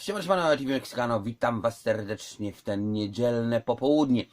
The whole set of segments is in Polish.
Siema, siema, TV Mexicano, witam was serdecznie w ten niedzielne popołudnie.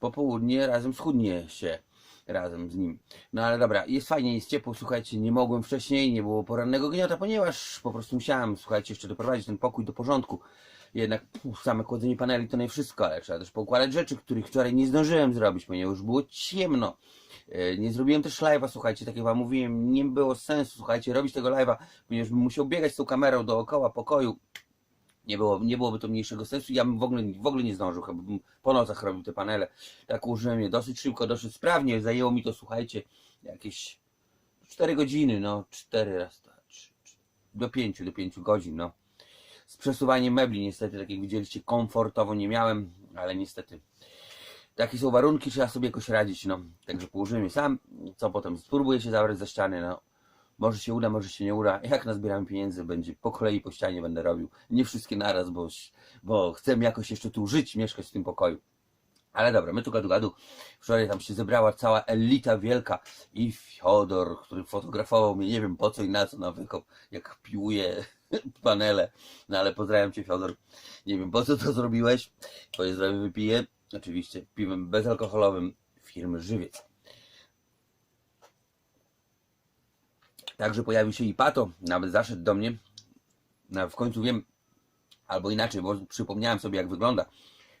Popołudnie razem schudnie się, razem z nim. No ale dobra, jest fajnie, jest ciepło, słuchajcie, nie mogłem wcześniej, nie było porannego gniota, ponieważ po prostu musiałem, słuchajcie, jeszcze doprowadzić ten pokój do porządku. Jednak puf, same kładzenie paneli to nie wszystko, ale trzeba też poukładać rzeczy, których wczoraj nie zdążyłem zrobić, ponieważ już było ciemno. E, Nie zrobiłem też live'a, słuchajcie, tak jak wam mówiłem, nie było sensu, słuchajcie, robić tego live'a, ponieważ bym musiał biegać z tą kamerą dookoła pokoju. Nie, było, nie byłoby to mniejszego sensu. Ja bym w ogóle, w ogóle nie zdążył, chyba bym po nocach robił te panele. Tak użyłem je dosyć szybko, dosyć sprawnie. Zajęło mi to, słuchajcie, jakieś 4 godziny, no 4 raz, tak, trzy- trzy- do 5, do 5 godzin, no. Z przesuwaniem mebli niestety, tak jak widzieliście, komfortowo nie miałem, ale niestety takie są warunki, trzeba sobie jakoś radzić, no. Także położyłem je sam, co potem spróbuję się zabrać za ściany, no. Może się uda, może się nie uda. Jak nazbieram pieniędzy, będzie po kolei po ścianie będę robił. Nie wszystkie naraz, bo, bo chcę jakoś jeszcze tu żyć, mieszkać w tym pokoju. Ale dobra, my tu gadu gadu. Wczoraj tam się zebrała cała elita wielka i Fiodor, który fotografował mnie, nie wiem po co i na co, na wykop, jak piłuje panele. No ale pozdrawiam Cię Fiodor. Nie wiem po co to zrobiłeś. Twoje zdrowie wypiję. Oczywiście piwem bezalkoholowym firmy Żywiec. Także pojawił się i Pato, nawet zaszedł do mnie. No, w końcu wiem, albo inaczej, bo przypomniałem sobie jak wygląda.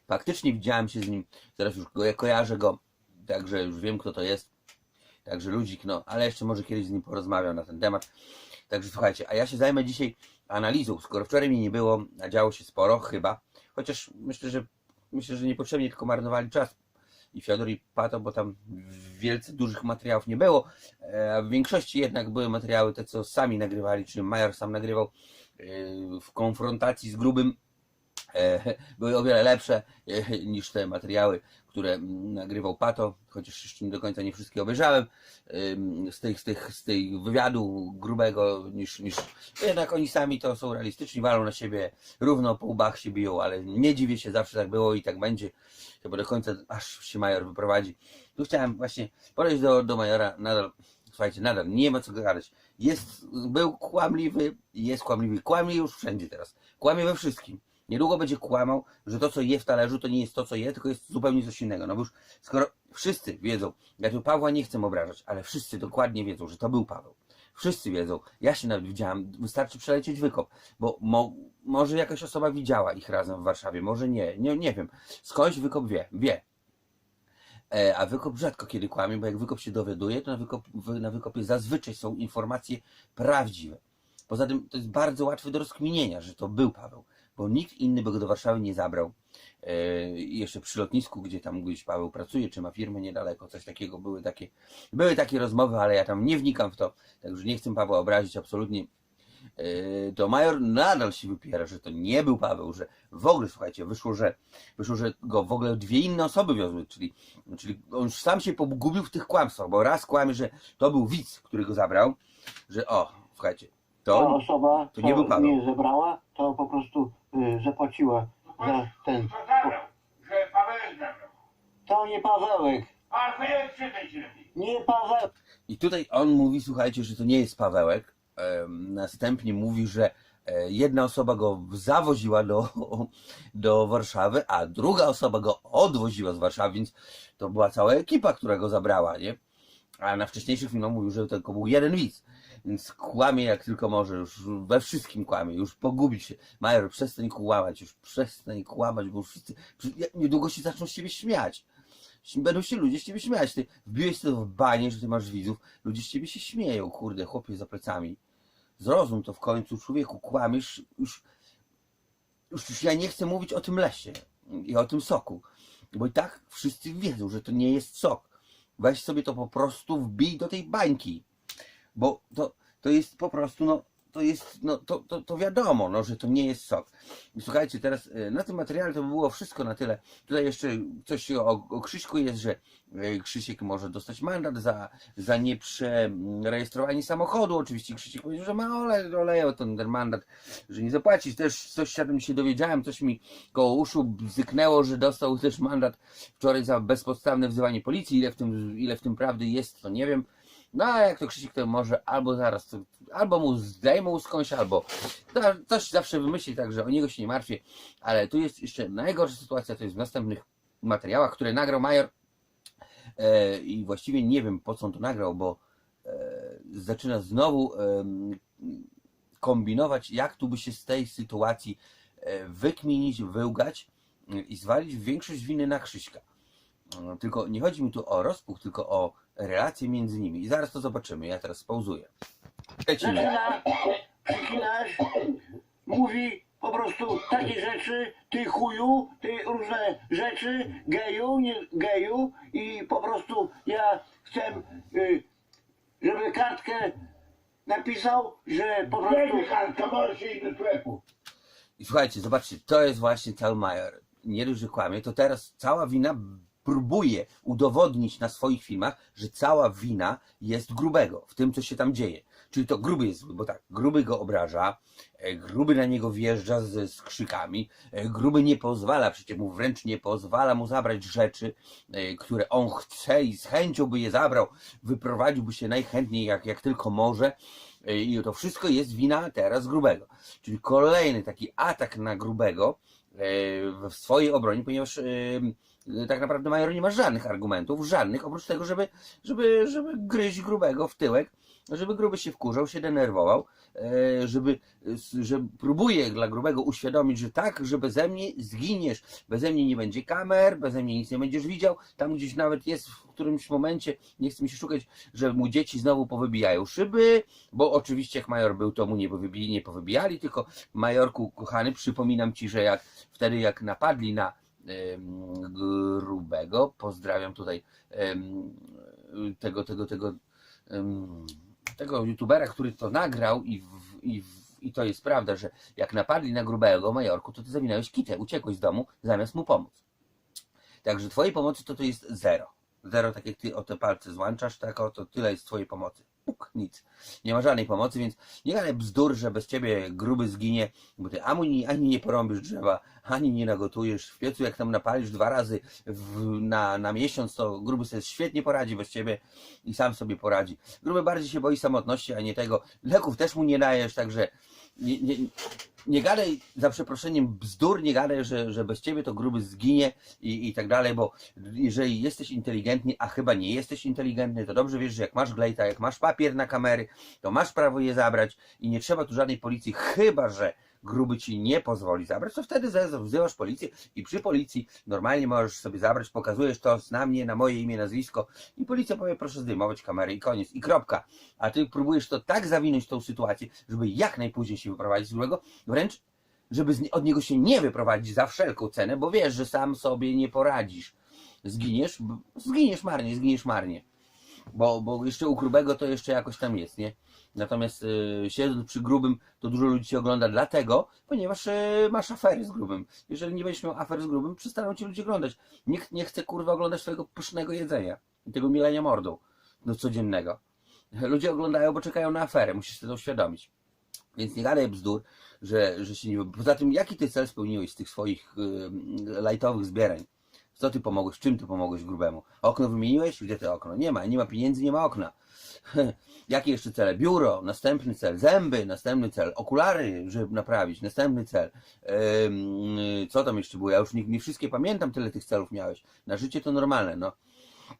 Faktycznie widziałem się z nim, teraz już go, kojarzę go, także już wiem kto to jest. Także ludzik, no, ale jeszcze może kiedyś z nim porozmawiam na ten temat. Także słuchajcie, a ja się zajmę dzisiaj analizą, skoro wczoraj mi nie było, a działo się sporo, chyba. Chociaż myślę, że myślę, że niepotrzebnie tylko marnowali czas i Fiodor i Pato, bo tam wielce dużych materiałów nie było, e, a w większości jednak były materiały te, co sami nagrywali, czyli Major sam nagrywał e, w konfrontacji z grubym, były o wiele lepsze e, niż te materiały, które mm, nagrywał Pato, chociaż jeszcze do końca nie wszystkie obejrzałem, em, z tych, z tych, z tej wywiadu grubego, niż, niż jednak oni sami to są realistyczni, walą na siebie, równo po łbach się biją, ale nie dziwię się, zawsze tak było i tak będzie, chyba do końca, aż się Major wyprowadzi. Tu chciałem właśnie podejść do, do Majora, nadal, słuchajcie, nadal nie ma co gadać. Jest, był kłamliwy, jest kłamliwy, kłamie już wszędzie teraz, kłamie we wszystkim. Niedługo będzie kłamał, że to co je w talerzu to nie jest to co je, tylko jest zupełnie coś innego. No bo już skoro wszyscy wiedzą, ja tu Pawła nie chcę obrażać, ale wszyscy dokładnie wiedzą, że to był Paweł. Wszyscy wiedzą. Ja się nawet widziałem, wystarczy przelecieć wykop, bo mo, może jakaś osoba widziała ich razem w Warszawie, może nie, nie, nie wiem. Skądś wykop wie, wie. E, a wykop rzadko kiedy kłamie, bo jak wykop się dowiaduje, to na, wykop, na wykopie zazwyczaj są informacje prawdziwe. Poza tym to jest bardzo łatwe do rozkminienia, że to był Paweł, bo nikt inny by go do Warszawy nie zabrał. E, jeszcze przy lotnisku, gdzie tam gdzieś Paweł pracuje, czy ma firmę niedaleko, coś takiego, były takie, były takie rozmowy, ale ja tam nie wnikam w to, także nie chcę Pawła obrazić absolutnie. E, To Major nadal się wypiera, że to nie był Paweł, że w ogóle, słuchajcie, wyszło, że wyszło, że go w ogóle dwie inne osoby wiozły, czyli, czyli on sam się pogubił w tych kłamstwach, bo raz kłamie, że to był widz, który go zabrał, że o, słuchajcie, Ta to osoba, to co nie był Paweł. mnie zebrała, to po prostu y, zapłaciła za ten. Że Pawełek zabrał. To nie Pawełek, A Pawełek przyznaj się lepiej. nie Pawełek. I tutaj on mówi, słuchajcie, że to nie jest Pawełek. Em, Następnie mówi, że e, jedna osoba go zawoziła do, do Warszawy, a druga osoba go odwoziła z Warszawy, więc to była cała ekipa, która go zabrała, nie? A na wcześniejszych filmach mówił, że to tylko był jeden widz. Więc kłamie jak tylko może, już we wszystkim kłamie, już pogubić się. Major, przestań kłamać, już przestań kłamać, bo wszyscy, ja- niedługo się zaczną z ciebie śmiać. Będą się ludzie z ciebie śmiać. Ty wbiłeś to w banie, że ty masz widzów, ludzie z ciebie się śmieją, kurde, chłopie za plecami. Zrozum to w końcu, człowieku, kłamiesz, już, już, już ja nie chcę mówić o tym lesie i o tym soku, bo i tak wszyscy wiedzą, że to nie jest sok. Weź sobie to po prostu wbij do tej bańki, bo to, to jest po prostu, no, to jest, no, to, to, to wiadomo, no, że to nie jest sok. Słuchajcie, teraz e, na tym materiale to by było wszystko na tyle. Tutaj jeszcze coś o, o Krzyśku jest, że e, Krzysiek może dostać mandat za, za nieprzerejestrowanie samochodu. Oczywiście Krzysiek powiedział, że ma ole, oleję ten, ten mandat, że nie zapłacić. Też coś się dowiedziałem, coś mi koło uszu bzyknęło, że dostał też mandat wczoraj za bezpodstawne wzywanie policji. Ile w tym, ile w tym prawdy jest, to nie wiem. No a jak to Krzysiek to może albo zaraz, to, albo mu zdejmą skądś, albo coś zawsze wymyśli, także o niego się nie martwię. Ale tu jest jeszcze najgorsza sytuacja, to jest w następnych materiałach, które nagrał Major e, i właściwie nie wiem po co on to nagrał, bo e, zaczyna znowu em, kombinować, jak tu by się z tej sytuacji e, wykminić, wyłgać e, i zwalić większość winy na Krzyśka. E, Tylko nie chodzi mi tu o rozpuch, tylko o relacje między nimi. I zaraz to zobaczymy. Ja teraz pauzuję. Zaczyna przeklinać, mówi po prostu takie rzeczy, ty chuju, ty różne rzeczy, geju, nie geju i po prostu ja chcę, y, żeby kartkę napisał, że po prostu... Wiecie, kartka, możesz iść do sklepu. I słuchajcie, zobaczcie, to jest właśnie cały Major. Nie dość, że kłamie, to teraz cała wina próbuje udowodnić na swoich filmach, że cała wina jest grubego w tym, co się tam dzieje. Czyli to gruby jest zły, bo tak, gruby go obraża, e, gruby na niego wjeżdża z, z krzykami, e, gruby nie pozwala, przecież mu wręcz nie pozwala mu zabrać rzeczy, e, które on chce i z chęcią by je zabrał, wyprowadziłby się najchętniej jak, jak tylko może. I to wszystko jest wina teraz grubego. Czyli kolejny taki atak na grubego w swojej obronie, ponieważ tak naprawdę Major nie ma żadnych argumentów, żadnych, oprócz tego, żeby, żeby, żeby gryźć grubego w tyłek, żeby gruby się wkurzał, się denerwował, e, żeby, że próbuje dla grubego uświadomić, że tak, że beze mnie zginiesz, beze mnie nie będzie kamer, beze mnie nic nie będziesz widział, tam gdzieś nawet jest w którymś momencie, nie chcę mi się szukać, że mu dzieci znowu powybijają szyby, bo oczywiście jak Major był, to mu nie, powybi, nie powybijali, tylko Majorku, kochany, przypominam Ci, że jak wtedy jak napadli na grubego, pozdrawiam tutaj tego, tego, tego tego youtubera, który to nagrał i, w, i, w, i to jest prawda, że jak napadli na grubego Majorku, to ty zawinąłeś kitę, uciekłeś z domu zamiast mu pomóc. Także twojej pomocy to to jest zero. Zero, tak jak ty o te palce złączasz, tak o to tyle jest twojej pomocy. Puk, nic. Nie ma żadnej pomocy, więc nie gadaj bzdur, że bez ciebie gruby zginie, bo ty ani, ani nie porąbisz drzewa, ani nie nagotujesz. W piecu jak tam napalisz dwa razy w, na, na miesiąc, to gruby sobie świetnie poradzi bez ciebie i sam sobie poradzi. Gruby bardziej się boi samotności, a nie tego. Leków też mu nie dajesz, także nie, nie, nie gadaj za przeproszeniem bzdur, nie gadaj, że, że bez ciebie to gruby zginie i, i tak dalej, bo jeżeli jesteś inteligentny, a chyba nie jesteś inteligentny, to dobrze wiesz, że jak masz glejta, jak masz papier na kamery, to masz prawo je zabrać i nie trzeba tu żadnej policji, chyba że gruby ci nie pozwoli zabrać, to wtedy wzywasz policję i przy policji normalnie możesz sobie zabrać, pokazujesz to na mnie, na moje imię, nazwisko i policja powie proszę zdejmować kamery i koniec i kropka. A ty próbujesz to tak zawinąć tą sytuację, żeby jak najpóźniej się wyprowadzić z grubego, wręcz żeby od niego się nie wyprowadzić za wszelką cenę, bo wiesz, że sam sobie nie poradzisz. Zginiesz, zginiesz marnie, zginiesz marnie. Bo, bo jeszcze u grubego to jeszcze jakoś tam jest, nie? Natomiast y, siedząc przy grubym, to dużo ludzi cię ogląda dlatego, ponieważ y, masz afery z grubym. Jeżeli nie będziesz miał afer z grubym, przestaną ci ludzie oglądać. Nikt nie chce kurwa oglądać twojego pysznego jedzenia i tego milenia mordą do codziennego. Ludzie oglądają, bo czekają na aferę, musisz sobie to uświadomić. Więc nie gadaj bzdur, że, że się nie... Poza tym, jaki ty cel spełniłeś z tych swoich y, lajtowych zbierań? Co ty pomogłeś? Czym ty pomogłeś grubemu? Okno wymieniłeś? Gdzie to okno? Nie ma, nie ma pieniędzy, nie ma okna. Jakie jeszcze cele? Biuro, następny cel, zęby, następny cel, okulary, żeby naprawić, następny cel. Y, co tam jeszcze było? Ja już nie, nie wszystkie pamiętam, tyle tych celów miałeś. Na życie to normalne, no.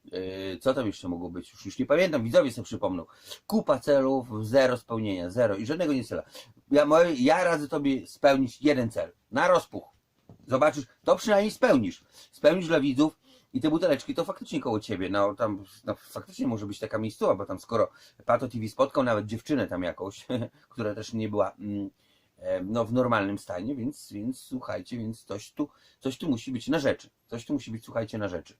Yy, Co tam jeszcze mogło być? Już, już nie pamiętam, widzowie sobie przypomną. Kupa celów, zero spełnienia, zero i żadnego nie cela. Ja, ja radzę tobie spełnić jeden cel. Na rozpuch. Zobaczysz, to przynajmniej spełnisz. Spełnisz dla widzów i te buteleczki to faktycznie koło ciebie. No tam no, faktycznie może być taka miejscowa, bo tam skoro Pato TV spotkał nawet dziewczynę tam jakąś, która też nie była mm, no, w normalnym stanie, więc, więc słuchajcie, więc coś tu, coś tu musi być na rzeczy. Coś tu musi być, słuchajcie, na rzeczy.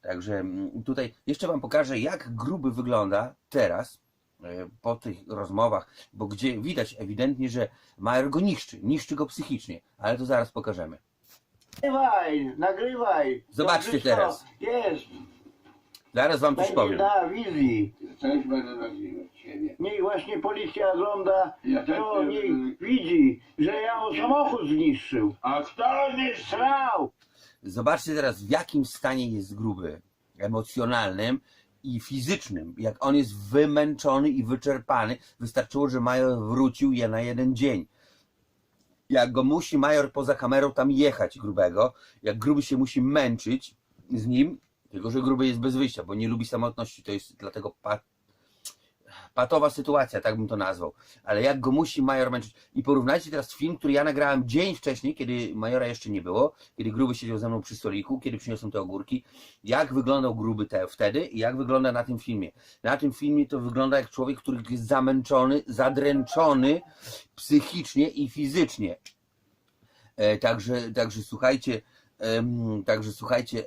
Także mm, tutaj jeszcze Wam pokażę, jak gruby wygląda teraz e, po tych rozmowach, bo gdzie widać ewidentnie, że Major go niszczy, niszczy go psychicznie, ale to zaraz pokażemy. Nagrywaj, nagrywaj. Zobaczcie wszystko teraz. Jest, Zaraz Wam coś będzie powiem. na wizji. Też będę nagrywać siebie. Niech właśnie policja ogląda, Ja też to będę- niech widzi, że ja mu samochód zniszczył. A kto zniszczył? Zobaczcie teraz, w jakim stanie jest gruby, emocjonalnym i fizycznym. Jak on jest wymęczony i wyczerpany, wystarczyło, że major wrócił je na jeden dzień. Jak go musi major poza kamerą tam jechać grubego, jak gruby się musi męczyć z nim, tylko że gruby jest bez wyjścia, bo nie lubi samotności, to jest dlatego patowa sytuacja, tak bym to nazwał. Ale jak go musi major męczyć. I porównajcie teraz film, który ja nagrałem dzień wcześniej, kiedy majora jeszcze nie było, kiedy gruby siedział ze mną przy stoliku, kiedy przyniosłem te ogórki. Jak wyglądał gruby te, wtedy i jak wygląda na tym filmie. Na tym filmie to wygląda jak człowiek, który jest zamęczony, zadręczony psychicznie i fizycznie. E, także, także słuchajcie, także słuchajcie,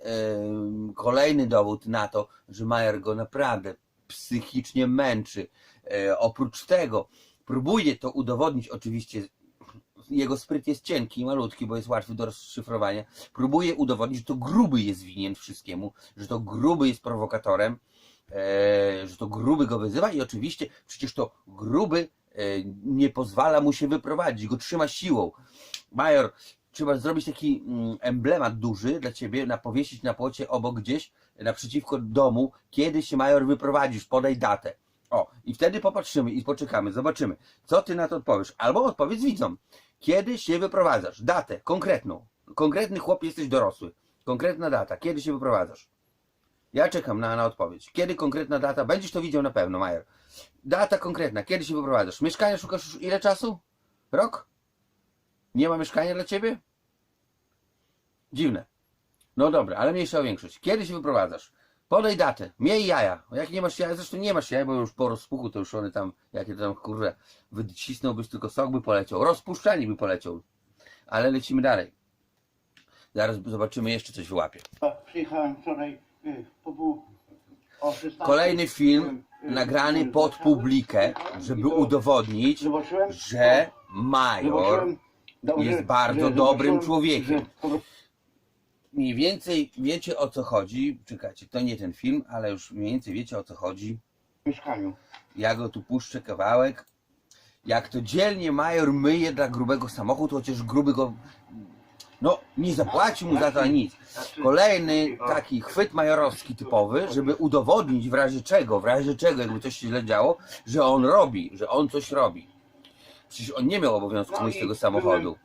kolejny dowód na to, że Majer go naprawdę psychicznie męczy. E, oprócz tego próbuje to udowodnić, oczywiście jego spryt jest cienki i malutki, bo jest łatwy do rozszyfrowania. Próbuje udowodnić, że to gruby jest winien wszystkiemu, że to gruby jest prowokatorem, e, że to gruby go wyzywa i oczywiście przecież to gruby e, nie pozwala mu się wyprowadzić, go trzyma siłą. Major, trzeba zrobić taki mm, emblemat duży dla ciebie, na powiesić na płocie obok gdzieś, naprzeciwko domu, kiedy się major wyprowadzisz, podaj datę. O, i wtedy popatrzymy i poczekamy, zobaczymy, co ty na to odpowiesz. Albo odpowiedz widzom, kiedy się wyprowadzasz, datę konkretną. Konkretny chłop, jesteś dorosły. Konkretna data, kiedy się wyprowadzasz. Ja czekam na, na odpowiedź. Kiedy konkretna data? Będziesz to widział na pewno, Major. Data konkretna, kiedy się wyprowadzasz? Mieszkania szukasz już ile czasu? Rok? Nie ma mieszkania dla ciebie? Dziwne. No dobra, ale mniejsza o większość. Kiedy się wyprowadzasz? Podaj datę. Miej jaja. Jak nie masz jaja, zresztą nie masz jaja, bo już po rozpuchu to już one tam, jakie to tam kurze, wycisnąłbyś tylko sok by poleciał. Rozpuszczalnik by poleciał. Ale lecimy dalej. Zaraz zobaczymy, jeszcze coś wyłapie. Przyjechałem wczoraj y, po pół o 16. Kolejny film nagrany pod publikę, żeby udowodnić, że Major dobrze, jest bardzo dobrym człowiekiem. mniej więcej wiecie o co chodzi. Czekajcie, to nie ten film, ale już mniej więcej wiecie o co chodzi. w mieszkaniu. Ja go tu puszczę kawałek. Jak to dzielnie major myje dla grubego samochód, chociaż gruby go. No, nie zapłaci mu za to nic. Kolejny taki chwyt majorowski typowy, żeby udowodnić w razie czego, w razie czego, jakby coś się źle działo, że on robi, że on coś robi. Przecież on nie miał obowiązku No i tego samochodu.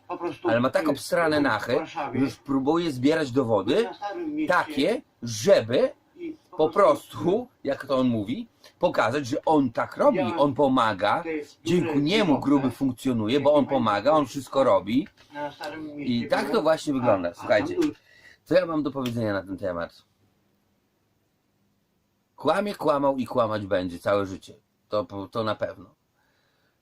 Ale ma tak obsrane w nachy, że już próbuje zbierać dowody takie, żeby po prostu, jak to on mówi, pokazać, że on tak robi, on pomaga, dzięki niemu gruby funkcjonuje, bo on pomaga, on wszystko robi. I tak to właśnie wygląda. Słuchajcie, co ja mam do powiedzenia na ten temat? Kłamie, kłamał i kłamać będzie całe życie. To, to na pewno.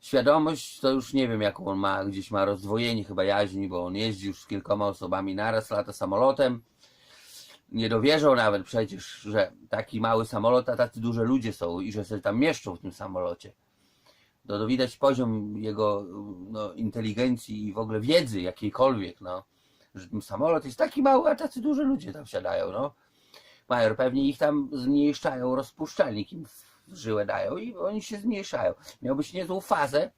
Świadomość to już nie wiem jaką on ma, gdzieś ma rozdwojenie chyba jaźni, bo on jeździ już z kilkoma osobami naraz, lata samolotem. Nie dowierzał nawet przecież, że taki mały samolot, a tacy duże ludzie są i że sobie tam mieszczą w tym samolocie. To, to widać poziom jego no, inteligencji i w ogóle wiedzy jakiejkolwiek, no. Że ten samolot jest taki mały, a tacy duże ludzie tam wsiadają, no. Major pewnie ich tam zmniejszają, rozpuszczalnik im żyłę dają i oni się zmniejszają. Miałbyś niezłą fazę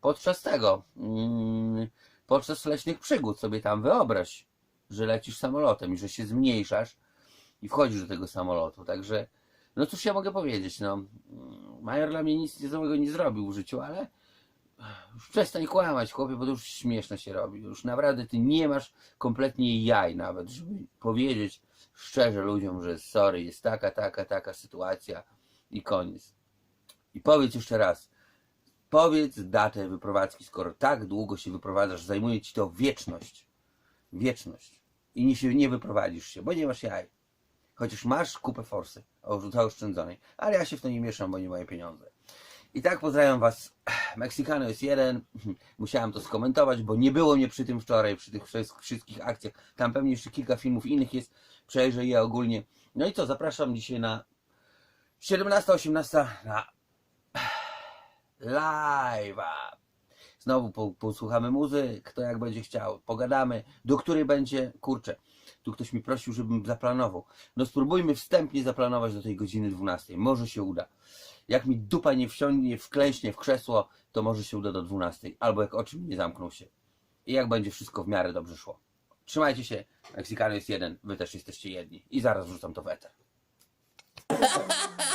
podczas tego, mm, podczas leśnych przygód sobie tam wyobraź, że lecisz samolotem i że się zmniejszasz i wchodzisz do tego samolotu. Także, no cóż ja mogę powiedzieć, no. mm, Major dla mnie nic złego nie zrobił w życiu, ale już przestań kłamać, chłopie, bo to już śmieszne się robi. Już naprawdę ty nie masz kompletnie jaj nawet, żeby powiedzieć szczerze ludziom, że sorry, jest taka, taka, taka sytuacja i koniec. I powiedz jeszcze raz, powiedz datę wyprowadzki, skoro tak długo się wyprowadzasz, zajmuje ci to wieczność. Wieczność. I nie, się, nie wyprowadzisz się, bo nie masz jaj. Chociaż masz kupę forsy zaoszczędzonej, ale ja się w to nie mieszam, bo nie moje pieniądze. I tak pozdrawiam Was. Meksykano jest jeden. Musiałem to skomentować, bo nie było mnie przy tym wczoraj, przy tych wszy- wszystkich akcjach. Tam pewnie jeszcze kilka filmów innych jest. Przejrzę je ogólnie. No i co, zapraszam dzisiaj na 17-18 na live'a. Znowu po, posłuchamy muzy, kto jak będzie chciał. Pogadamy, do której będzie, kurczę. Tu ktoś mi prosił, żebym zaplanował. No spróbujmy wstępnie zaplanować do tej godziny 12. Może się uda. Jak mi dupa nie wsiądzie, wklęśnie w krzesło, to może się uda do 12. Albo jak oczy mi nie zamkną się. I jak będzie wszystko w miarę dobrze szło. Trzymajcie się. Meksykano jest jeden, wy też jesteście jedni. I zaraz wrzucam to w eter.